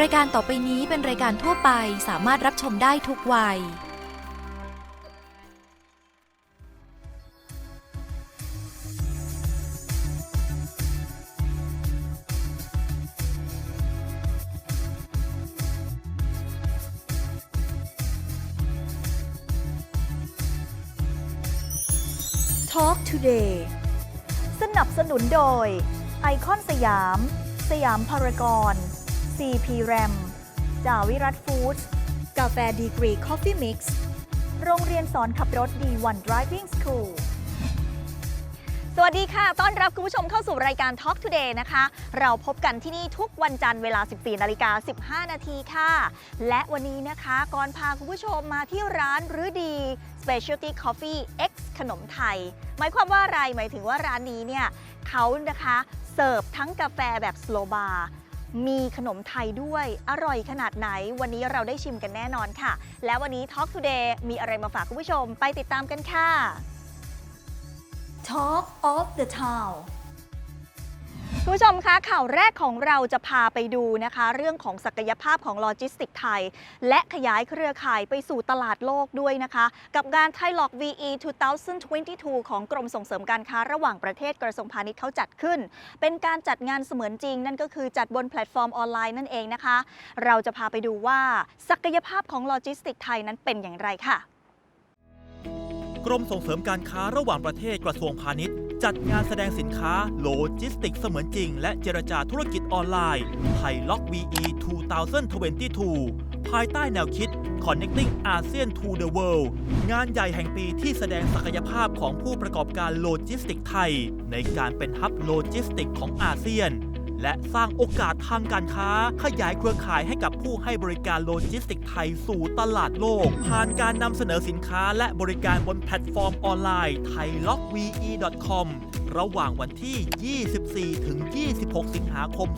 รายการต่อไปนี้เป็นรายการทั่วไปสามารถรับชมได้ทุกวัย Talk Today สนับสนุนโดย ไอคอนสยาม สยามพารากอน CP RAM จาวิรัตฟู้ดกาแฟดีกรีคอฟฟี่มิกซ์ โรงเรียนสอนขับรถ D1 Driving School สวัสดีค่ะ ต้อนรับคุณผู้ชมเข้าสู่รายการ Talk Today นะคะ เราพบกันที่นี่ทุกวันจันทร์เวลา 14นาฬิกา15 นาทีค่ะ และวันนี้นะคะก่อนพาคุณผู้ชมมาที่ร้านรือดี Specialty Coffee X ขนมไทย หมายความว่าอะไร หมายถึงว่าร้านนี้เนี่ยเขานะคะเสิร์ฟทั้งกาแฟแบบ slow bar มีขนมไทยด้วย อร่อยขนาดไหน วันนี้เราได้ชิมกันแน่นอนค่ะ และวันนี้ Talk Today มีอะไรมาฝากคุณผู้ชมไปติดตามกันค่ะ Talk of the Town คุณผู้ชมคะข่าวแรกของเราจะพาไปดูนะคะ เรื่องของศักยภาพของโลจิสติกไทย และขยายเครือข่ายไปสู่ตลาดโลกด้วยนะคะ กับงาน t h a i l o g VE 2022 ของกรมส่งเสริมการค้าระหว่างประเทศกระทรวงพาณิชย์เขาจัดขึ้น เป็นการจัดงานเสมือนจริง นั่นก็คือจัดบนแพลตฟอร์มออนไลน์นั่นเองนะคะ เราจะพาไปดูว่าศักยภาพของโลจิสติกไทยนั้นเป็นอย่างไรค่ะกรมส่งเสริมการค้าระหว่างประเทศกระทรวงพาณิชย์ จัดงานแสดงสินค้าโลจิสติกเสมือนจริง และเจรจาธุรกิจออนไลน์ไทยล็อก VE 2022 ภายใต้แนวคิด Connecting ASEAN to the World งานใหญ่แห่งปีที่แสดงศักยภาพของผู้ประกอบการโลจิสติกไทย ในการเป็นฮับโลจิสติกของอาเซียน และสร้างโอกาสทางการค้า ขยายเครือข่ายให้กับผู้ให้บริการโลจิสติกไทยสู่ตลาดโลก ผ่านการนำเสนอสินค้าและบริการบนแพลตฟอร์มออนไลน์ thailockve.com ระหว่างวันที่ 24 ถึง 26 สิงหาคม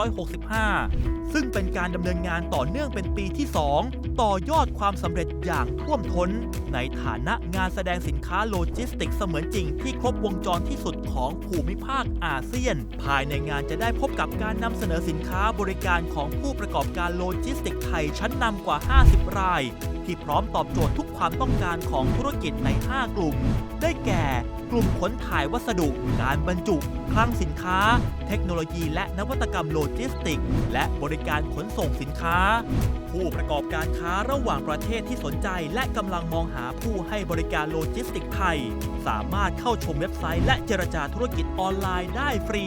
2565 ซึ่งเป็นการดำเนินงานต่อเนื่องเป็นปีที่ 2 ต่อยอดความสำเร็จอย่างท่วมท้น ในฐานะงานแสดงสินค้าโลจิสติกเสมือนจริงที่ครบวงจรที่สุดของภูมิภาคอาเซียน ภายในงานจะได้พบกับการนำเสนอสินค้าบริการของผู้ประกอบการโลจิสติกไทยชั้นนำกว่า 50 รายที่พร้อมตอบโจทย์ทุกความต้องการของธุรกิจใน 5 กลุ่ม ได้แก่ กลุ่มขนถ่ายวัสดุ การบรรจุ คลังสินค้า เทคโนโลยีและนวัตกรรมโลจิสติก และบริการขนส่งสินค้า ผู้ประกอบการค้าระหว่างประเทศที่สนใจ และกำลังมองหาผู้ให้บริการโลจิสติกไทย สามารถเข้าชมเว็บไซต์และเจรจาธุรกิจออนไลน์ได้ฟรี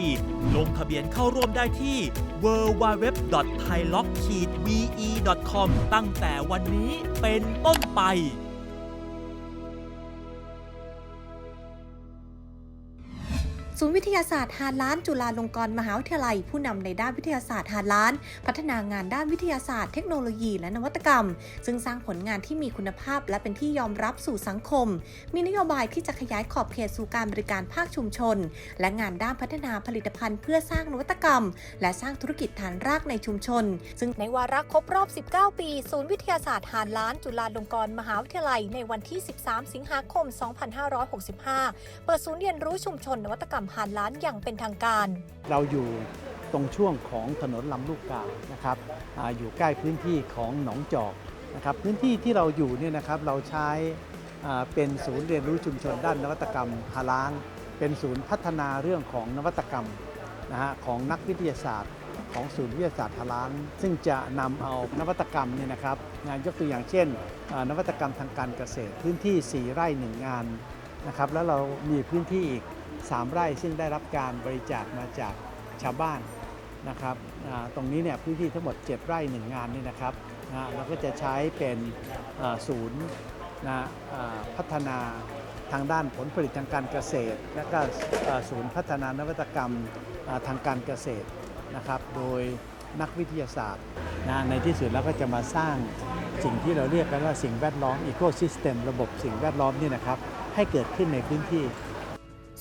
ลงทะเบียนเข้าร่วมได้ที่ www.thailock-ve.com ตั้งแต่วันนี้เป็นต้นไป ศูนย์วิทยาศาสตร์ฮาล้าน จุฬาลงกรณ์มหาวิทยาลัย ผู้นำในด้านวิทยาศาสตร์ฮาล้าน พัฒนางานด้านวิทยาศาสตร์เทคโนโลยีและนวัตกรรม ซึ่งสร้างผลงานที่มีคุณภาพและเป็นที่ยอมรับสู่สังคม มีนโยบายที่จะขยายขอบเขตสู่การบริการภาคชุมชน และงานด้านพัฒนาผลิตภัณฑ์เพื่อสร้างนวัตกรรม และสร้างธุรกิจฐานรากในชุมชน ซึ่งในวาระครบรอบ 19 ปี ศูนย์วิทยาศาสตร์ฮาล้าน จุฬาลงกรณ์มหาวิทยาลัยในวันที่ 13 สิงหาคม 2565 เปิดศูนย์เรียนรู้ชุมชนนวัตกรรมฮาล้านอย่างเป็นทางการ เราอยู่ตรงช่วงของถนนลำลูกกานะครับออยู่ใกล้พื้นที่ของหนองจอกนะครับพื้นที่ที่เราอยู่เนี่ยนะครับเราใช้เป็นศูนย์เรียนรู้ชุมชนด้านนวัตกรรมฮาล้าน เป็นศูนย์พัฒนาเรื่องของนวัตกรรมนะฮะของนักวิทยาศาสตร์ ของศูนย์วิทยาศาสตร์ฮาล้าน ซึ่งจะนำเอานวัตกรรมเนี่ยนะครับงานยกตัวอย่างเช่น นวัตกรรมทางการเกษตร พื้นที่ 4 ไร่ 1 งานนะครับแล้วเรามีพื้นที่อีก 3 ไร่ซึ่งได้รับการบริจาคมาจากชาวบ้านนะครับตรงนี้เนี่ยพื้นที่ทั้งหมด 7 ไร่ 1 งานนี่นะครับเราก็จะใช้เป็นศูนย์นะพัฒนาทางด้านผลผลิตทางการเกษตร และก็ศูนย์พัฒนานวัตกรรมทางการเกษตรนะครับโดยนักวิทยาศาสตร์นะในที่สุดแล้วก็จะมาสร้างสิ่งที่เราเรียกกันว่าสิ่งแวดล้อมอีโคซิสเต็มระบบสิ่งแวดล้อมนี่นะครับให้เกิดขึ้นในพื้นที่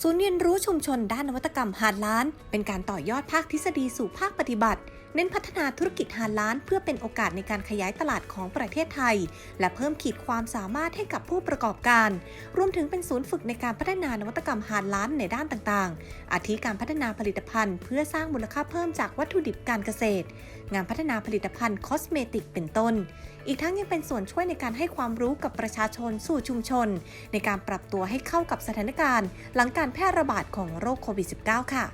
ศูนย์เรียนรู้ชุมชนด้านนวัตกรรมฮาดล้าน เป็นการต่อยอดภาคทฤษฎีสู่ภาคปฏิบัติ เน้นพัฒนาธุรกิจฮาดล้าน เพื่อเป็นโอกาสในการขยายตลาดของประเทศไทย และเพิ่มขีดความสามารถให้กับผู้ประกอบการ รวมถึงเป็นศูนย์ฝึกในการพัฒนานวัตกรรมฮาดล้านในด้านต่างๆ อาทิการพัฒนาผลิตภัณฑ์ เพื่อสร้างมูลค่าเพิ่มจากวัตถุดิบการเกษตร งานพัฒนาผลิตภัณฑ์คอสเมติกเป็นต้น อีกทั้งยังเป็นส่วนช่วยในการให้ความรู้กับประชาชนสู่ชุมชน ในการปรับตัวให้เข้ากับสถานการณ์ หลังการแพร่ระบาดของโรคโควิด -19 ค่ะ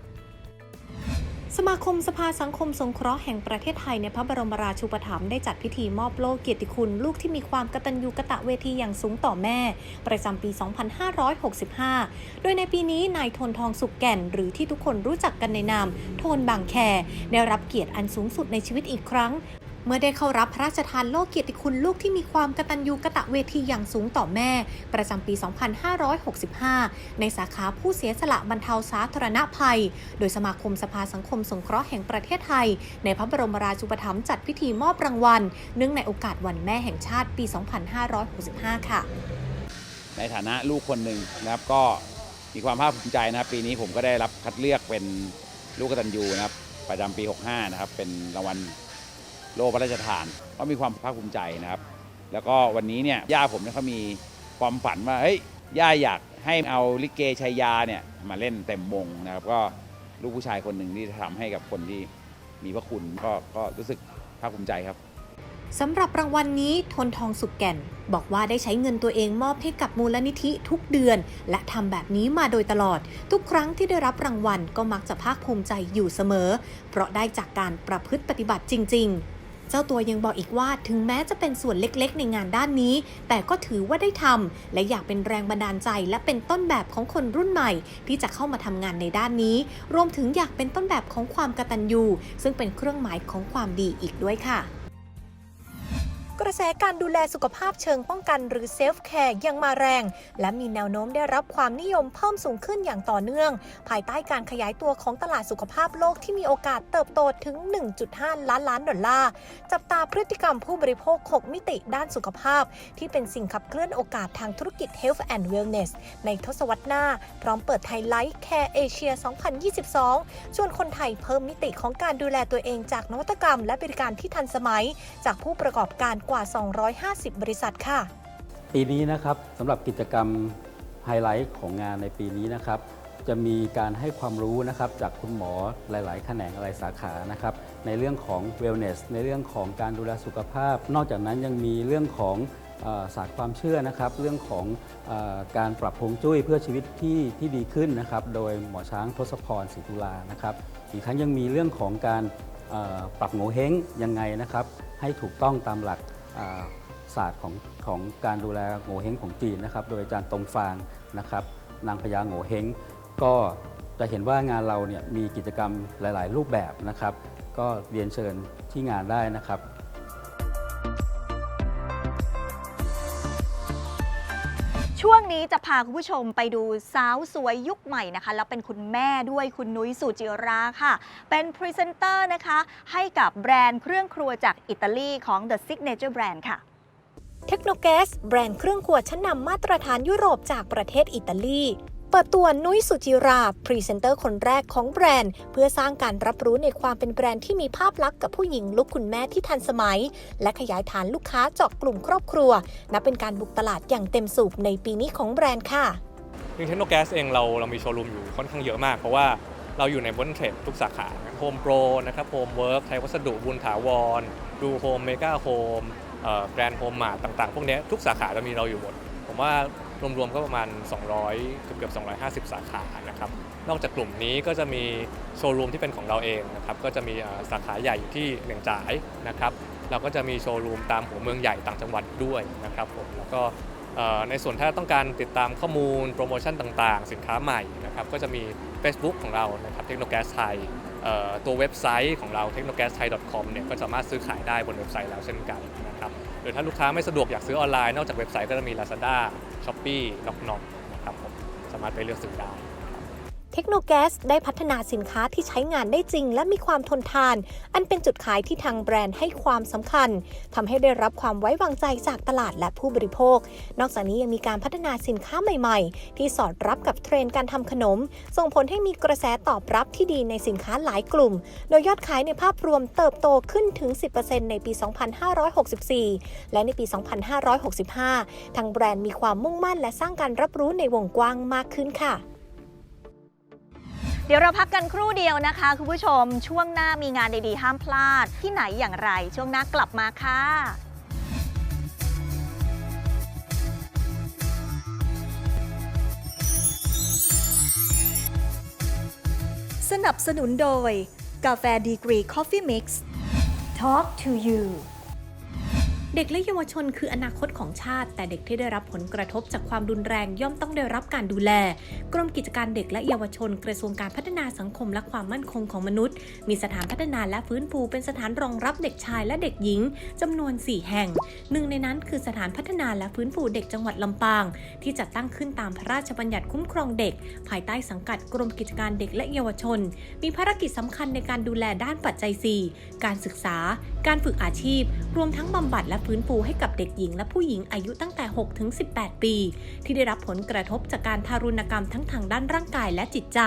สมาคมสภาสังคมสงเคราะห์แห่งประเทศไทยในพระบรมราชูปถัมภ์ได้จัดพิธีมอบโล่เกียรติคุณ ลูกที่มีความกตัญญูกะตะเวทีอย่างสูงต่อแม่ ประจำปี 2565 โดยในปีนี้นายทนทองสุกแก่น หรือที่ทุกคนรู้จักกันในนาม โทนบางแค ได้รับเกียรติอันสูงสุดในชีวิตอีกครั้ง เมื่อได้เข้ารับพระราชทานโล่เกียรติคุณลูกที่มีความกตัญญูกะตะเวทีอย่างสูงต่อแม่ ประจำปี 2565 ในสาขาผู้เสียสละบรรเทาสาธารณภัย โดยสมาคมสภาสังคมสงเคราะห์แห่งประเทศไทย ในพระบรมราชูปถัมภ์จัดพิธีมอบรางวัลเนื่องในโอกาสวันแม่แห่งชาติปี 2565 ค่ะ ในฐานะลูกคนหนึ่งนะครับก็มีความภาคภูมิใจนะครับ ปีนี้ผมก็ได้รับคัดเลือกเป็นลูกกตัญญูนะครับ ประจำปี 65 นะครับ เป็นรางวัล โล่พระราชทาน ก็มีความภาคภูมิใจนะครับ แล้วก็วันนี้เนี่ยย่าผมเนี่ยเขามีความฝันว่าเฮ้ยย่าอยากให้เอาลิเกชัยยาเนี่ยมาเล่นเต็มวงนะครับก็ลูกผู้ชายคนหนึ่งที่ทำให้กับคนที่มีพระคุณก็ก็รู้สึกภาคภูมิใจครับสำหรับรางวัลนนี้ทนทองสุกแก่น บอกว่าได้ใช้เงินตัวเองมอบให้กับมูลนิธิทุกเดือน และทำแบบนี้มาโดยตลอด ทุกครั้งที่ได้รับรางวัลก็มักจะภาคภูมิใจอยู่เสมอ เพราะได้จากการประพฤติปฏิบัติจริง ๆ จ้าตัวยังบอกอีกว่าถึงแม้จะเป็นส่วนเล็กๆ ในงานด้านนี้ แต่ก็ถือว่าได้ทำและอยากเป็นแรงบันดาลใจ และเป็นต้นแบบของคนรุ่นใหม่ ที่จะเข้ามาทำงานในด้านนี้ รวมถึงอยากเป็นต้นแบบของความกตัญญูซึ่งเป็นเครื่องหมายของความดีอีกด้วยค่ะ กระแสการดูแลสุขภาพเชิงป้องกันหรือเซลฟ์แคร์ยังมาแรง และมีแนวโน้มได้รับความนิยมเพิ่มสูงขึ้นอย่างต่อเนื่อง ภายใต้การขยายตัวของตลาดสุขภาพโลกที่มีโอกาสเติบโตถึง 1.5 ล้านล้านดอลลาร์ จับตาพฤติกรรมผู้บริโภค 6 มิติด้านสุขภาพ ที่เป็นสิ่งขับเคลื่อนโอกาสทางธุรกิจ Health and Wellness ในทศวรรษหน้า พร้อมเปิดไฮไลท์ Care Asia 2022 ชวนคนไทยเพิ่มมิติของการดูแลตัวเองจากนวัตกรรม และบริการที่ทันสมัย จากผู้ประกอบการกว่า 250 บริษัทค่ะ ปีนี้นะครับสำหรับกิจกรรมไฮไลท์ของงานในปีนี้นะครับ จะมีการให้ความรู้นะครับจากคุณหมอหลาย ๆ แขนงหลายสาขานะครับในเรื่องของ wellness ในเรื่องของการดูแลสุขภาพ นอกจากนั้นยังมีเรื่องของศาสตร์ความเชื่อนะครับ เรื่องของอการปรับฮวงจุ้ยเพื่อชีวิตที่ที่ดีขึ้นนะครับ โดยหมอช้างทศพรศรีตุลานะครับ อีกทั้งยังมีเรื่องของการปรับโงเห้งยังไงนะครับ ให้ถูกต้องตามหลัก ศาสตร์ของของการดูแลโง่เฮงของจีนนะครับ โดยอาจารย์ตรงฟางนะครับ นางพญาโง่เฮงก็จะเห็นว่างานเราเนี่ยมีกิจกรรมหลาย ๆ รูปแบบนะครับ ก็เรียนเชิญที่งานได้นะครับ ช่วงนี้จะพาคุณผู้ชมไปดูสาวสวยยุคใหม่นะคะ แล้วเป็นคุณแม่ด้วยคุณนุ้ยสุจิราค่ะ เป็นพรีเซนเตอร์นะคะ ให้กับแบรนด์เครื่องครัวจากอิตาลีของ The Signature Brand ค่ะเทคโนแกสแบรนด์เครื่องครัวชั้นนำมาตรฐานยุโรปจากประเทศอิตาลี เปิดตัวนุ้ยสุจิรา พรีเซนเตอร์คนแรกของแบรนด์ เพื่อสร้างการรับรู้ในความเป็นแบรนด์ที่มีภาพลักษณ์กับผู้หญิงลุกคุณแม่ที่ทันสมัย และขยายฐานลูกค้าเจาะกลุ่มครอบครัว นับเป็นการบุกตลาดอย่างเต็มสูบในปีนี้ของแบรนด์ค่ะจริงเทคโนแกสเองเราเรามีโชว์รูมอยู่ค่อนข้างเยอะมาก เพราะว่าเราอยู่ในบนเทรดทุกสาขาโฮมโปรนะครับโฮมเวิร์กไทยวัสดุบุญถาวร ดูโฮมเมกาโฮมแบรนด์โฮมมาต่างๆ พวกนี้ทุกสาขาจะมีเราอยู่หมด ผมว่า รวมๆก็ประมาณ 200เกือบๆ250 สาขานะครับนอกจากกลุ่มนี้ก็จะมีโชว์รูมที่เป็นของเราเองนะครับก็จะมีสาขาใหญ่อยู่ที่เหลียงจ่ายนะครับเราก็จะมีโชว์รูมตามหัวเมืองใหญ่ต่างจังหวัดด้วยนะครับผมแล้วก็ในส่วนถ้าต้องการติดตามข้อมูลโปรโมชั่นต่างๆ สินค้าใหม่นะครับก็จะมี Facebook ของเรานะครับเทคโนแกสไทยตัวเว็บไซต์ของเรา t e c h n o g a s t h a i c o m เนี่ยก็สามารถซื้อขายได้บนเว็บไซต์แล้วเช่นกันนะครับหรือถ้าลูกค้าไม่สะดวกอยากซื้อออนไลน์นอกจากเว็บไซต์ก็จะมี Lazada ช้อปปี้น็อกน็อกนะครับผมสามารถไปเลือกซื้อได้ เทคโนแกสได้พัฒนาสินค้าที่ใช้งานได้จริง และมีความทนทาน อันเป็นจุดขายที่ทางแบรนด์ให้ความสำคัญทำให้ได้รับความไว้วางใจจากตลาดและผู้บริโภค นอกจากนี้ยังมีการพัฒนาสินค้าใหม่ๆ ที่สอดรับกับเทรนด์การทำขนม ส่งผลให้มีกระแสตอบรับที่ดีในสินค้าหลายกลุ่ม โดยยอดขายในภาพรวมเติบโตขึ้นถึง 10%ในปี 2564 และในปี 2565 ทางแบรนด์มีความมุ่งมั่นและสร้างการรับรู้ในวงกว้างมากขึ้นค่ะ เดี๋ยวเราพักกันครู่เดียวนะคะ คุณผู้ชมช่วงหน้ามีงานดีๆ ห้ามพลาด ที่ไหนอย่างไร ช่วงหน้ากลับมาค่ะสนับสนุนโดย กาแฟดีกรี คอฟฟี่มิกซ์ Talk to you เด็กและเยาวชนคืออนาคตของชาติ แต่เด็กที่ได้รับผลกระทบจากความรุนแรงย่อมต้องได้รับการดูแล กรมกิจการเด็กและเยาวชนกระทรวงการพัฒนาสังคมและความมั่นคงของมนุษย์ มีสถานพัฒนาและฟื้นฟูเป็นสถานรองรับเด็กชายและเด็กหญิงจำนวน 4 แห่ง หนึ่งในนั้นคือสถานพัฒนาและฟื้นฟูเด็กจังหวัดลำปาง ที่จัดตั้งขึ้นตามพระราชบัญญัติคุ้มครองเด็ก ภายใต้สังกัดกรมกิจการเด็กและเยาวชน มีภารกิจสำคัญในการดูแลด้านปัจจัย 4 การศึกษา การฝึกอาชีพ รวมทั้งบำบัดและฟื้นฟูให้กับเด็กหญิงและผู้หญิงอายุตั้งแต่6ถึง18 ปี ที่ได้รับผลกระทบจากการทารุณกรรมทั้งทางด้านร่างกายและจิตใจ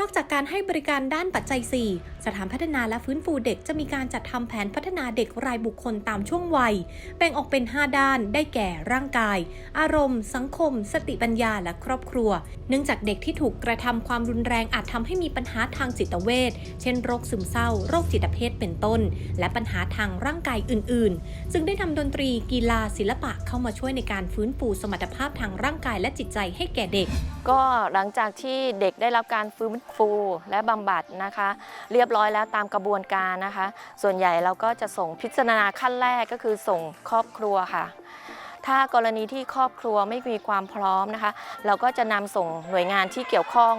นอกจากการให้บริการด้านปัจจัย 4 สถานพัฒนาและฟื้นฟูเด็กจะมีการจัดทำแผนพัฒนาเด็กรายบุคคลตามช่วงวัย แบ่งออกเป็น 5 ด้าน ได้แก่ร่างกาย อารมณ์ สังคม สติปัญญาและครอบครัว เนื่องจากเด็กที่ถูกกระทำความรุนแรงอาจทำให้มีปัญหาทางจิตเวชเช่นโรคซึมเศร้า โรคจิตเภทเป็นต้น และปัญหาทางร่างกายอื่น ๆ จึงได้นำดนตรี กีฬาศิลปะเข้ามาช่วยในการฟื้นฟูสมรรถภาพทางร่างกายและจิตใจให้แก่เด็ก ก็หลังจากที่เด็กได้รับการฟื้นฟูและบำบัดนะคะ เรียบร้อยแล้วตามกระบวนการนะคะ ส่วนใหญ่เราก็จะส่งพิจารณาขั้นแรกก็คือส่งครอบครัวค่ะถ้ากรณีที่ครอบครัวไม่มีความพร้อมนะคะ เราก็จะนำส่งหน่วยงานที่เกี่ยวข้อง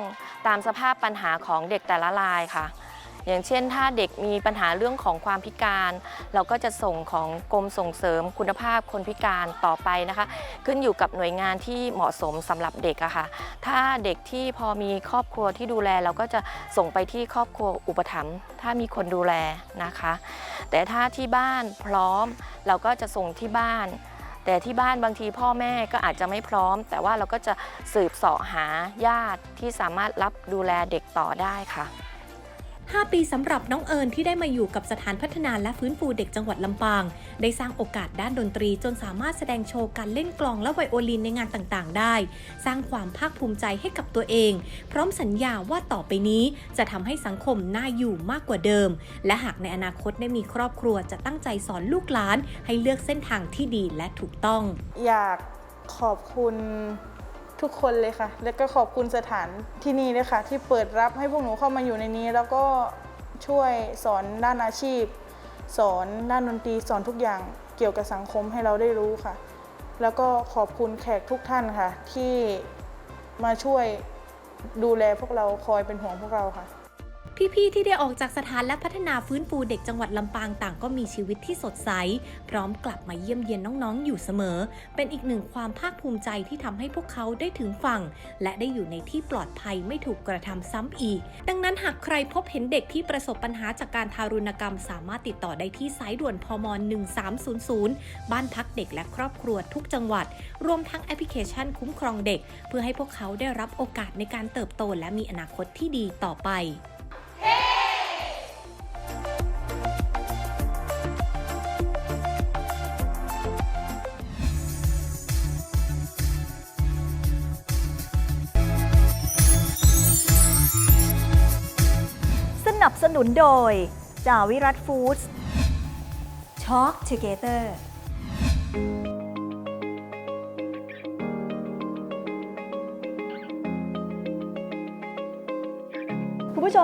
ตามสภาพปัญหาของเด็กแต่ละรายค่ะ อย่างเช่น ถ้าเด็กมีปัญหาเรื่องของความพิการ เราก็จะส่งของกรมส่งเสริมคุณภาพคนพิการต่อไปนะคะ ขึ้นอยู่กับหน่วยงานที่เหมาะสมสำหรับเด็กอะค่ะ ถ้าเด็กที่พอมีครอบครัวที่ดูแล เราก็จะส่งไปที่ครอบครัวอุปถัมภ์ถ้ามีคนดูแลนะคะ แต่ถ้าที่บ้านพร้อมเราก็จะส่งที่บ้านแต่ที่บ้านบางทีพ่อแม่ก็อาจจะไม่พร้อม แต่ว่าเราก็จะสืบเสาะหาญาติที่สามารถรับดูแลเด็กต่อได้ค่ะ 5 ปีสำหรับน้องเอิญที่ได้มาอยู่กับสถานพัฒนาและฟื้นฟูเด็กจังหวัดลำปาง ได้สร้างโอกาสด้านดนตรีจนสามารถแสดงโชว์การเล่นกลองและไวโอลินในงานต่างๆ ได้ สร้างความภาคภูมิใจให้กับตัวเอง พร้อมสัญญาว่าต่อไปนี้จะทำให้สังคมน่าอยู่มากกว่าเดิม และหากในอนาคตได้มีครอบครัวจะตั้งใจสอนลูกหลาน ให้เลือกเส้นทางที่ดีและถูกต้อง อยากขอบคุณ ทุกคนเลยค่ะ และก็ขอบคุณสถานที่นี่เลยค่ะ ที่เปิดรับให้พวกหนูเข้ามาอยู่ในนี้ แล้วก็ช่วยสอนด้านอาชีพ สอนด้านดนตรีสอนทุกอย่างเกี่ยวกับสังคมให้เราได้รู้ค่ะ แล้วก็ขอบคุณแขกทุกท่านค่ะ ที่มาช่วยดูแลพวกเราคอยเป็นห่วงพวกเราค่ะ พี่ๆที่ได้ออกจากสถานและพัฒนาฟื้นฟูเด็กจังหวัดลำปางต่างก็มีชีวิตที่สดใส พร้อมกลับมาเยี่ยมเยียนน้องๆ อยู่เสมอ เป็นอีกหนึ่งความภาคภูมิใจที่ทำให้พวกเขาได้ถึงฝั่ง และได้อยู่ในที่ปลอดภัยไม่ถูกกระทำซ้ำอีก ดังนั้นหากใครพบเห็นเด็กที่ประสบปัญหาจากการทารุณกรรม สามารถติดต่อได้ที่สายด่วนพม 1300 บ้านพักเด็กและครอบครัวทุกจังหวัด รวมทั้งแอปพลิเคชันคุ้มครองเด็ก เพื่อให้พวกเขาได้รับโอกาสในการเติบโตและมีอนาคตที่ดีต่อไป โดยจาวิรัตฟู้ดส์ Talk Together คุณ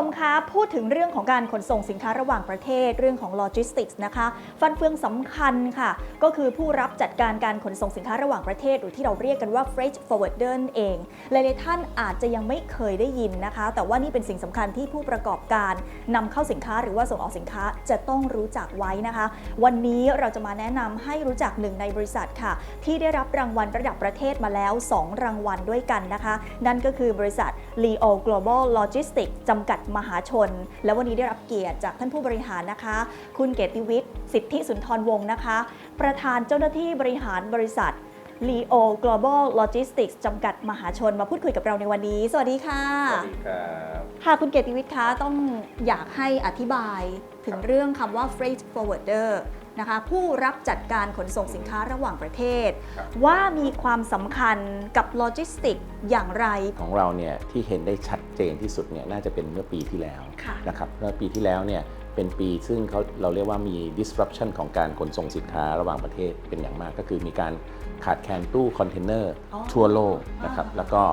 มคะพูดถึงเรื่องของการขนส่งสินค้าระหว่างประเทศ เรื่องของโลจิสติกส์นะคะ ฟันเฟืองสำคัญค่ะ ก็คือผู้รับจัดการการขนส่งสินค้าระหว่างประเทศ หรือที่เราเรียกกันว่า freight forwarder เอง หลายๆท่านอาจจะยังไม่เคยได้ยินนะคะ แต่ว่านี่เป็นสิ่งสำคัญที่ผู้ประกอบการนำเข้าสินค้าหรือว่าส่งออกสินค้าจะต้องรู้จักไว้นะคะ วันนี้เราจะมาแนะนำให้รู้จักหนึ่งในบริษัทค่ะ ที่ได้รับรางวัลระดับประเทศมาแล้ว 2 รางวัลด้วยกันนะคะ นั่นก็คือบริษัท Leo Global Logistics จำกัดมหาชน และวันนี้ได้รับเกียรติจากท่านผู้บริหารนะคะ คุณเกติวิทย์ สิทธิสุนทรวงศ์นะคะ ประธานเจ้าหน้าที่บริหารบริษัท Leo Global Logistics จำกัดมหาชนมาพูดคุยกับเราในวันนี้ สวัสดีค่ะ สวัสดีครับ ค่ะคุณเกติวิทย์คะต้องอยากให้อธิบาย ถึงเรื่องคำว่า freight forwarder นะคะผู้รับจัดการขนส่งสินค้าระหว่างประเทศครับว่ามีความสำคัญกับโลจิสติกอย่างไร ของเราเนี่ยที่เห็นได้ชัดเจนที่สุดเนี่ยน่าจะเป็นเมื่อปีที่แล้วค่ะนะครับเมื่อปีที่แล้วเนี่ยเป็นปีซึ่งเขาเราเรียกว่ามี disruption ของการขนส่งสินค้าระหว่างประเทศเป็นอย่างมากก็คือมีการขาดแคลนตู้คอนเทนเนอร์อ๋อทั่วโลกนะครับอ่าแล้วก็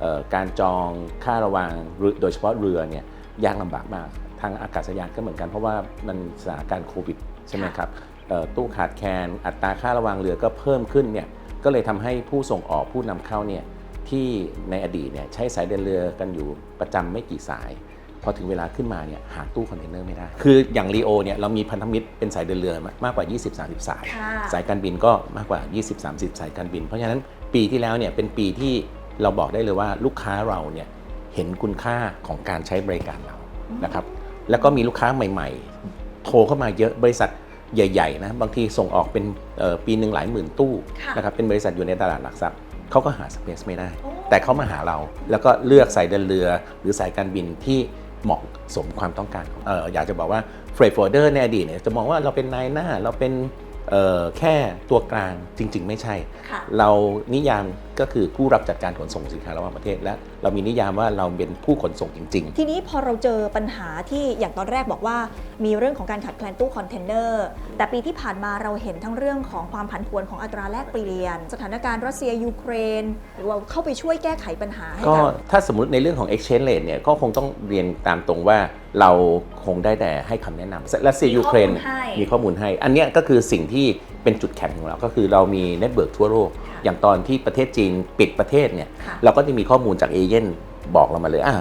เอ่อการจองค่าระวางเรือโดยเฉพาะเรือเนี่ยยากลำบากมาก ทางอากาศยานก็เหมือนกันเพราะว่ามันสถานการณ์โควิดใช่ไหมครับเอ่อตู้ขาดแคลนอัตราค่าระวางเรือก็เพิ่มขึ้นเนี่ยก็เลยทำให้ผู้ส่งออกผู้นำเข้าเนี่ยที่ในอดีตเนี่ยใช้สายเดินเรือกันอยู่ประจำไม่กี่สาย พอถึงเวลาขึ้นมาเนี่ยหาตู้คอนเทนเนอร์ไม่ได้ คืออย่างรีโอเนี่ยเรามีพันธมิตรเป็นสายเดินเรือมากกว่า 20-30 สายค่ะสายการบินก็มากกว่า 20-30 สายการบิน เพราะฉะนั้นปีที่แล้วเนี่ยเป็นปีที่เราบอกได้เลยว่าลูกค้าเราเนี่ยเห็นคุณค่าของการใช้บริการเรานะครับ แล้วก็มีลูกค้าใหม่ๆ โทรเข้ามาเยอะบริษัทใหญ่ๆนะบางทีส่งออกเป็นเอ่อปีหนึ่งหลายหมื่นตู้ค่ะนะครับเป็นบริษัทอยู่ในตลาดหลักทรัพย์เขาก็หาสเปซไม่ได้โอ้แต่เขามาหาเราแล้วก็เลือกสายเดินเรือ หรือสายการบินที่เหมาะสมความต้องการของเอออยากจะบอกว่าเฟรดฟอร์เดอร์ในอดีตเนี่ยจะมองว่าเราเป็นนายหน้าเราเป็นเอ่อ แค่ตัวกลางจริง ๆ ไม่ใช่ค่ะเรานิยามก็คือผู้รับจัดการขนส่งสินค้าระหว่างประเทศและเรามีนิยามว่าเราเป็นผู้ขนส่งจริง ๆ ทีนี้พอเราเจอปัญหาที่อย่างตอนแรกบอกว่า มีเรื่องของการขาดแคลนตู้คอนเทนเนอร์แต่ปีที่ผ่านมาเราเห็นทั้งเรื่องของความผันผวนของอัตราแลกเปลี่ยน สถานการณ์รัสเซียยูเครนหรือว่าเข้าไปช่วยแก้ไขปัญหาให้ก็กับถ้าสมมติในเรื่องของ exchange rate เนี่ยก็คงต้องเรียนตามตรงว่าเราคงได้แต่ให้คำแนะนำรัสเซียยูเครนมีข้อมูลให้ มีข้อมูลให้ อันเนี้ยก็คือสิ่งที่เป็นจุดแข็งของเรา ก็คือเรามีเน็ตเบิร์กทั่วโลกอย่างตอนที่ประเทศจีนปิดประเทศเนี่ย ค่ะ เราก็จะมีข้อมูลจากเอเย่นบอกเรามาเลยอะ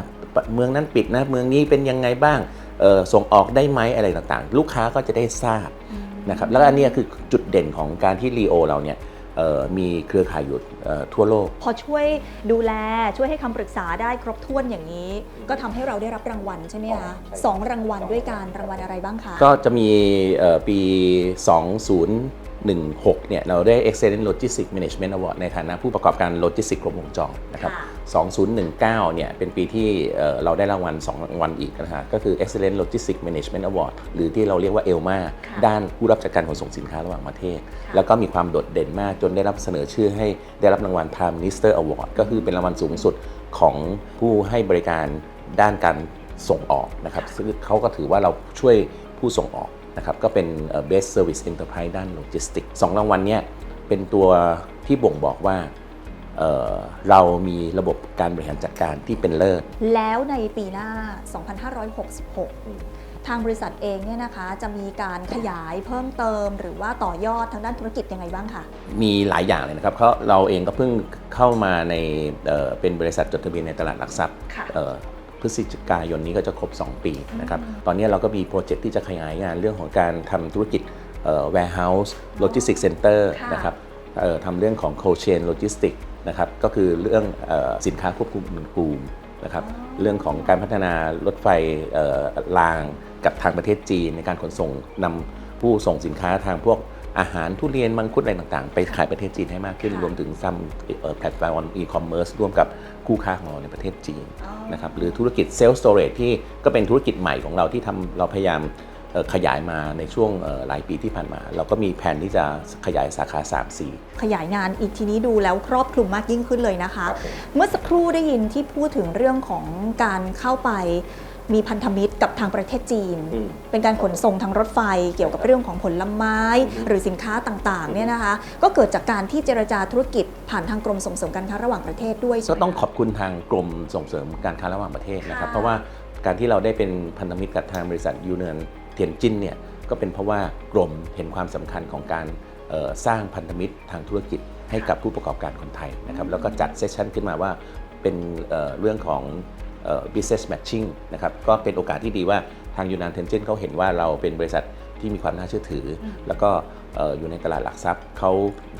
เมืองนั้นปิดนะ เมืองนี้เป็นยังไงบ้างเอ่อ ส่งออกได้ไหมอะไรต่างๆ ลูกค้าก็จะได้ทราบนะครับแล้วก็อันเนี้ยคือจุดเด่นของการที่รีโอเราเนี่ยเอ่อมีเครือข่ายอยู่เอ่อทั่วโลก พอช่วยดูแลช่วยให้คำปรึกษาได้ครบถ้วนอย่างนี้ ก็ทำให้เราได้รับรางวัลใช่ไหมคะสองรางวัลด้วยกันรางวัลอะไรบ้างคะ ก็จะมีเอ่ อปี2016เนี่ยเราได้ Excellent Logistics Management Award ในฐานะผู้ประกอบการโลจิสติกครบวงจรนะครับค่ะ2019เนี่ยเป็นปีที่เอ่อเราได้รางวัล 2 รางวัลอีกนะฮะก็คือ Excellent Logistics Management Award หรือที่เราเรียกว่าเอลมาค่ะด้านผู้รับจัดการขนส่งสินค้าระหว่างประเทศค่ะแล้วก็มีความโดดเด่นมากจนได้รับเสนอชื่อให้ได้รับรางวัล Prime Minister Award ก็คือเป็นรางวัลสูงสุดของผู้ให้บริการด้านการส่งออกนะครับซึ่งเขาก็ถือว่าเราช่วยผู้ส่งออก นะครับก็เป็นเอ่อ Best Service Enterprise ด้านโลจิสติกสองรางวัลเนี้ยเป็นตัวที่บ่งบอกว่าเอ่อเรามีระบบการบริหารจัดการที่เป็นเลิศ แล้วในปีหน้า 2566 ทางบริษัทเองเนี่ยนะคะจะมีการขยายเพิ่มเติม หรือว่าต่อยอดทางด้านธุรกิจยังไงบ้างคะ มีหลายอย่างเลยนะครับเพราะเราเองก็เพิ่งเข้ามาในเอ่อเป็นบริษัทจดทะเบียนในตลาดหลักทรัพย์ค่ะเอ่อ พฤศจิกายนนี้ก็จะครบ 2 ปีนะครับ ตอนนี้เราก็มีโปรเจกต์ที่จะขยายงานเรื่องของการทำธุรกิจเอ่อ warehouse logistics center ค่ะนะครับเอ่อทำเรื่องของ cold chain logistics นะครับ ก็คือเรื่องเอ่อสินค้าควบคุมอุณหภูมินะครับ เรื่องของการพัฒนารถไฟเอ่อรางกับทางประเทศจีน ในการขนส่งนำผู้ส่งสินค้าทางพวกอาหารทุเรียนมังคุดอะไรต่างๆ ไปขายประเทศจีนให้มากขึ้นค่ะรวมถึงซัมแพลตฟอร์มอีคอมเมิร์ซร่วมกับ คู่ค้าของเราในประเทศจีนอ๋อนะครับหรือธุรกิจเซลล์สโตร g e ที่ก็เป็นธุรกิจใหม่ของเราที่ทำเราพยายามเอ่อขยายมาในช่วงเอ่อหลายปีที่ผ่านมา เราก็มีแผนที่จะขยายสาขา3ขยายงานอีกทีนี้ดูแล้วครอบคลุมมากยิ่งขึ้นเลยนะคะครับผมเมื่อสักครู่ได้ยินที่พูดถึงเรื่องของการเข้าไป มีพันธมิตรกับทางประเทศจีน อืม เป็นการขนส่งทางรถไฟเกี่ยวกับเรื่องของผลไม้ หรือสินค้าต่างๆเนี่ยนะคะ ก็เกิดจากการที่เจรจาธุรกิจผ่านทางกรมส่งเสริมการค้าระหว่างประเทศด้วยใช่ก็ไหม ต้องขอบคุณทางกรมส่งเสริมการค้าระหว่างประเทศนะครับ ค่ะ เพราะว่าการที่เราได้เป็นพันธมิตรกับทางบริษัทยูเนียนเทียนจินเนี่ยก็เป็นเพราะว่ากรมเห็นความสำคัญของการเอ่อสร้างพันธมิตรทางธุรกิจให้กับผู้ประกอบการคนไทยนะครับแล้วก็จัดเซสชันขึ้นมาว่าเป็นเอ่อเรื่องของเอ่อ business matching นะครับก็เป็นโอกาสที่ดีว่าทางยูนานเทนเจนเขาเห็นว่าเราเป็นบริษัทที่มีความน่าเชื่อถืออแล้วก็เอ่ออยู่ในตลาดหลักทรัพย์เขา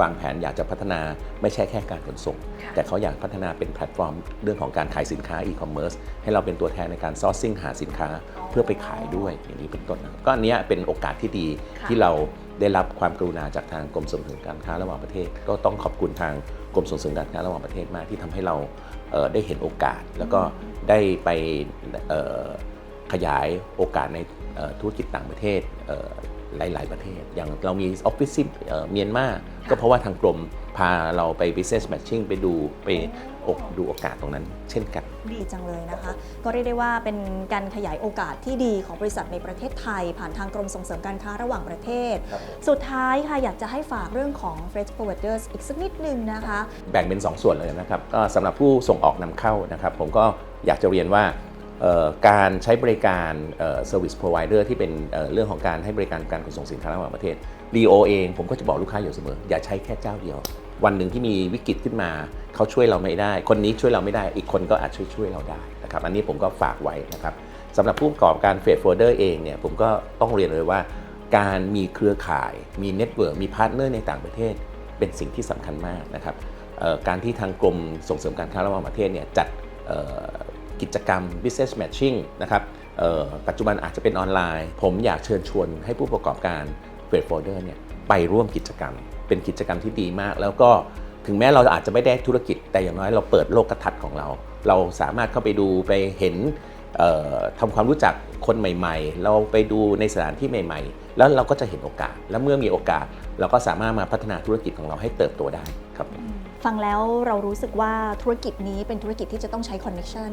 วางแผนอยากจะพัฒนาไม่ใช่แค่การขนส่ง แต่เขาอยากพัฒนาเป็นแพลตฟอร์มเรื่องของการขายสินค้าอีคอมเมิร์ซให้เราเป็นตัวแทนในการซอร์ซิ่งหาสินค้าเพื่อไปขายด้วยอย่างนี้เป็นต้นนะครับก็อันเนี้ยเป็นโอกาสที่ดีที่เราได้รับความกรุณาจากทางกรมส่งเสริมการค้าระหว่างประเทศ ก็ต้องขอบคุณทางกรมส่งเสริมการค้าระหว่างประเทศมากที่ทำให้เราเอ่อ ได้เห็นโอกาส แล้วก็ได้ไปขยายโอกาสในธุรกิจต่างประเทศเหลาย ๆ ประเทศ อย่างเรามีออฟฟิศที่เอ่อเมียนมา ก็เพราะว่าทางกรมพาเราไป business matching ไปดูไป อกดูโอกาสตรงนั้นเช่นกัน ดีจังเลยนะคะ ก็เรียกได้ว่าเป็นการขยายโอกาสที่ดีของบริษัทในประเทศไทย ผ่านทางกรมส่งเสริมการค้าระหว่างประเทศ สุดท้ายค่ะอยากจะให้ฝากเรื่องของ Freight Forwarders อีกสักนิดนึงนะคะ แบ่งเป็น 2 ส่วนเลยนะครับก็สำหรับผู้ส่งออกนำเข้านะครับ ผมก็อยากจะเรียนว่าเอ่อการใช้บริการเอ่อ service provider ที่เป็นเอ่อเรื่องของการให้บริการการขนส่งสินค้าระหว่างประเทศ DO เองผมก็จะบอกลูกค้าอยู่เสมอ อย่าใช้แค่เจ้าเดียว วันหนึ่งที่มีวิกฤตขึ้นมาเขาช่วยเราไม่ได้ คนนี้ช่วยเราไม่ได้ อีกคนก็อาจช่วยช่วยเราได้นะครับ อันนี้ผมก็ฝากไว้นะครับสำหรับผู้ประกอบการเฟดโฟลเดอร์เองเนี่ยผมก็ต้องเรียนเลยว่า การมีเครือข่าย มีเน็ตเวิร์กมีพาร์ทเนอร์ในต่างประเทศ เป็นสิ่งที่สำคัญมากนะครับการที่ทางกรมส่งเสริมการค้าระหว่างประเทศเนี่ยจัดกิจกรรม business matching นะครับปัจจุบันอาจจะเป็นออนไลน์ ผมอยากเชิญชวนให้ผู้ประกอบการ เฟดโฟเดอร์เนี่ยไปร่วมกิจกรรม เป็นกิจกรรมที่ดีมาก แล้วก็ถึงแม้เราอาจจะไม่ได้ธุรกิจ แต่อย่างน้อยเราเปิดโลกทัดของเรา เราสามารถเข้าไปดูไปเห็นเอ่อทำความรู้จักคนใหม่ ๆ เราไปดูในสถานที่ใหม่ ๆ แล้วเราก็จะเห็นโอกาส และเมื่อมีโอกาส เราก็สามารถมาพัฒนาธุรกิจของเราให้เติบโตได้ครับ ฟังแล้วเรารู้สึกว่าธุรกิจนี้เป็นธุรกิจที่จะต้องใช้คอนเนคชัน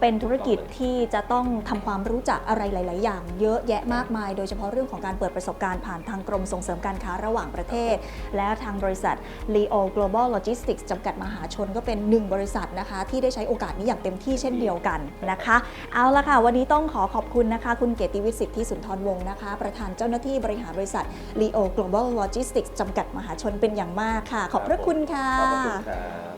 เป็นธุรกิจที่จะต้องทำความรู้จักอะไรหลาย ๆ อย่าง เยอะแยะมากมาย โดยเฉพาะเรื่องของการเปิดประสบการณ์ผ่านทางกรมส่งเสริมการค้าระหว่างประเทศ และทางบริษัท Leo Global Logistics จำกัดมหาชนก็เป็นหนึ่งบริษัทนะคะ ที่ได้ใช้โอกาสนี้อย่างเต็มที่เช่นเดียวกันนะคะ เอาละค่ะ วันนี้ต้องขอขอบคุณนะคะ คุณเกียรติวิสิทธิ์ที่สุนทรวงศ์นะคะ ประธานเจ้าหน้าที่บริหารบริษัท Leo Global Logistics จำกัดมหาชนเป็นอย่างมากค่ะ ขอบพระคุณค่ะขอบคุณครับครับ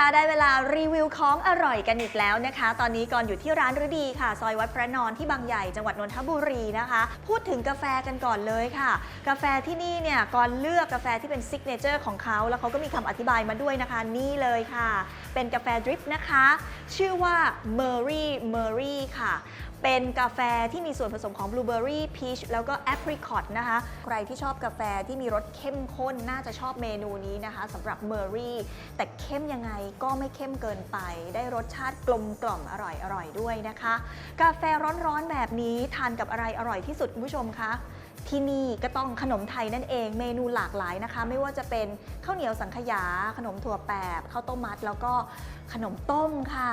คุณผู้ชมคะได้เวลารีวิวของอร่อยกันอีกแล้วนะคะ ตอนนี้ก่อนอยู่ที่ร้านฤดีค่ะ ซอยวัดพระนอนที่บางใหญ่จังหวัดนนทบุรีนะคะ พูดถึงกาแฟกันก่อนเลยค่ะ กาแฟที่นี่เนี่ยก่อนเลือกกาแฟที่เป็นซิกเนเจอร์ของเขาแล้วเขาก็มีคำอธิบายมาด้วยนะคะ นี่เลยค่ะ เป็นกาแฟดริปนะคะ ชื่อว่า m u r r y m u r r y ค่ะเป็นกาแฟที่มีส่วนผสมของบลูเบอร์รี่พีชแล้วก็แอปริคอตนะคะ ใครที่ชอบกาแฟที่มีรสเข้มข้น น่าจะชอบเมนูนี้นะคะสำหรับเมอรี่แต่เข้มยังไงก็ไม่เข้มเกินไป ได้รสชาติกลมกล่อมอร่อยอร่อยด้วยนะคะ กาแฟร้อนๆแบบนี้ทานกับอะไรอร่อยที่สุดคุณผู้ชมคะที่นี่ก็ต้องขนมไทยนั่นเอง เมนูหลากหลายนะคะ ไม่ว่าจะเป็นข้าวเหนียวสังขยา ขนมถั่วแปบข้าวต้มมัด แล้วก็ขนมต้มค่ะ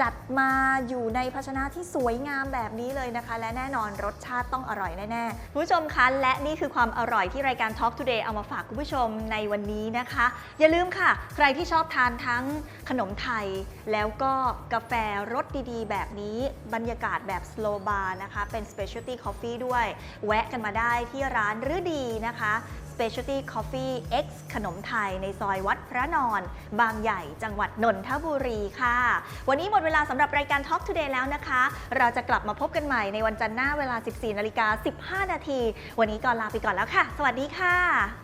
จัดมาอยู่ในภาชนะที่สวยงามแบบนี้เลยนะคะ และแน่นอนรสชาติต้องอร่อยแน่ๆคุณผู้ชมคะและนี่คือความอร่อยที่รายการ Talk Today เอามาฝากคุณผู้ชมในวันนี้นะคะ อย่าลืมค่ะ ใครที่ชอบทานทั้งขนมไทย แล้วก็กาแฟรสดีๆ แบบนี้บรรยากาศแบบ slow bar นะคะ เป็น specialty coffee ด้วย แวะกันมาได้ที่ร้านฤดีนะคะ Specialty Coffee X ขนมไทยในซอยวัดพระนอน บางใหญ่จังหวัดนนทบุรีค่ะ วันนี้หมดเวลาสำหรับรายการ Talk Today แล้วนะคะ เราจะกลับมาพบกันใหม่ในวันจันทร์หน้าเวลา 14นาฬิกา15 นาที วันนี้ก่อนลาไปก่อนแล้วค่ะ สวัสดีค่ะ